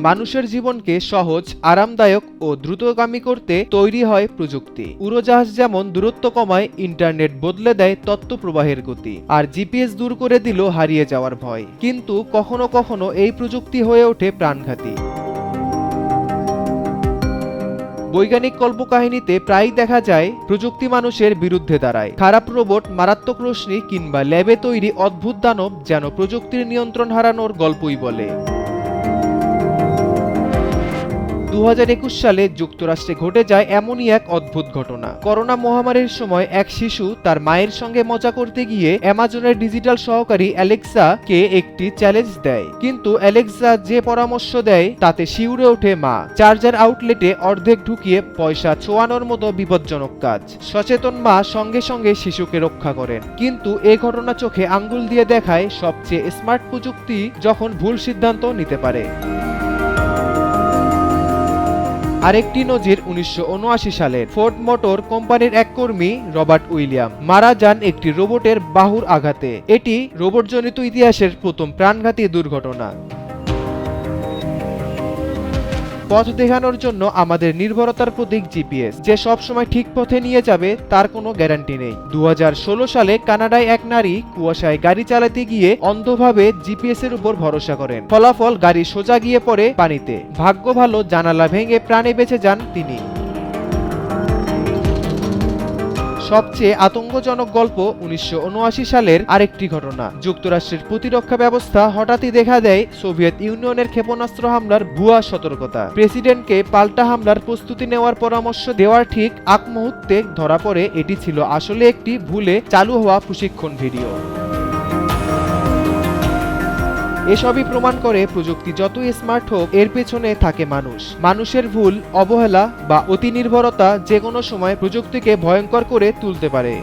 মানুষের জীবনকে সহজ, আরামদায়ক ও দ্রুতগামী করতে তৈরি হয় প্রযুক্তি। উড়োজাহাজ যেমন দূরত্ব কমায়, ইন্টারনেট বদলে দেয় তত্ত্ব প্রবাহের গতি, আর জিপিএস দূর করে দিল হারিয়ে যাওয়ার ভয়। কিন্তু কখনো কখনো এই প্রযুক্তি হয়ে ওঠে প্রাণঘাতী। বৈজ্ঞানিক কল্পকাহিনীতে প্রায়ই দেখা যায়, প্রযুক্তি মানুষের বিরুদ্ধে দাঁড়ায়। খারাপ রোবট, মারাত্মক রশ্মি কিংবা ল্যাবে তৈরি অদ্ভুত দানব যেন প্রযুক্তির নিয়ন্ত্রণ হারানোর গল্পই বলে। দু হাজার একুশ সালে যুক্তরাষ্ট্রে ঘটে যায় এমনই এক অদ্ভুত ঘটনা। করোনা মহামারীর সময় এক শিশু তার মায়ের সঙ্গে মজা করতে গিয়ে অ্যামাজনের ডিজিটাল সহকারী অ্যালেক্সা কে একটি চ্যালেঞ্জ দেয়। কিন্তু অ্যালেক্সা যে পরামর্শ দেয়, তাতে শিউরে ওঠে মা। চার্জার আউটলেটে অর্ধেক ঢুকিয়ে পয়সা ছোয়ানোর মতো বিপজ্জনক কাজ। সচেতন মা সঙ্গে সঙ্গে শিশুকে রক্ষা করেন। কিন্তু এ ঘটনা চোখে আঙ্গুল দিয়ে দেখায় সবচেয়ে স্মার্ট প্রযুক্তি যখন ভুল সিদ্ধান্ত নিতে পারে। আরেকটি নজির উনিশশো সালের ফোর্ড মোটর কোম্পানির এক কর্মী, রবার্ট উইলিয়াম। মারা যান একটি রোবটের বাহুর আঘাতে। এটি রোবটজনিত ইতিহাসের প্রথম প্রাণঘাতী দুর্ঘটনা। পথ দেখানোর জন্য আমাদের নির্ভরতার প্রতীক জিপিএস, যে সবসময় ঠিক পথে নিয়ে যাবে, তার কোনো গ্যারান্টি নেই। দু হাজার ষোলো সালে কানাডায় এক নারী কুয়াশায় গাড়ি চালাতে গিয়ে অন্ধভাবে জিপিএস এর উপর ভরসা করেন। ফলাফল গাড়ি সোজা গিয়ে পড়ে পানিতে। ভাগ্য ভালো, জানালা ভেঙে প্রাণে বেঁচে যান তিনি। সবচেয়ে আতঙ্কজনক গল্প উনিশশো উনআশি সালের আরেকটি ঘটনা। যুক্তরাষ্ট্রের প্রতিরক্ষা ব্যবস্থা হঠাৎই দেখা দেয় সোভিয়েত ইউনিয়নের ক্ষেপণাস্ত্র হামলার ভুয়া সতর্কতা। প্রেসিডেন্টকে পাল্টা হামলার প্রস্তুতি নেওয়ার পরামর্শ দেওয়ার ঠিক আগ মুহূর্তে ধরা পড়ে, এটি ছিল আসলে একটি ভুলে চালু হওয়া প্রশিক্ষণ ভিডিও। এসবই প্রমাণ করে প্রযুক্তি যতই স্মার্ট হোক, এর পেছনে থাকে মানুষ। মানুষের ভুল, অবহেলা বা অতি নির্ভরতা যে কোনো সময় প্রযুক্তিকে ভয়ঙ্কর করে তুলতে পারে।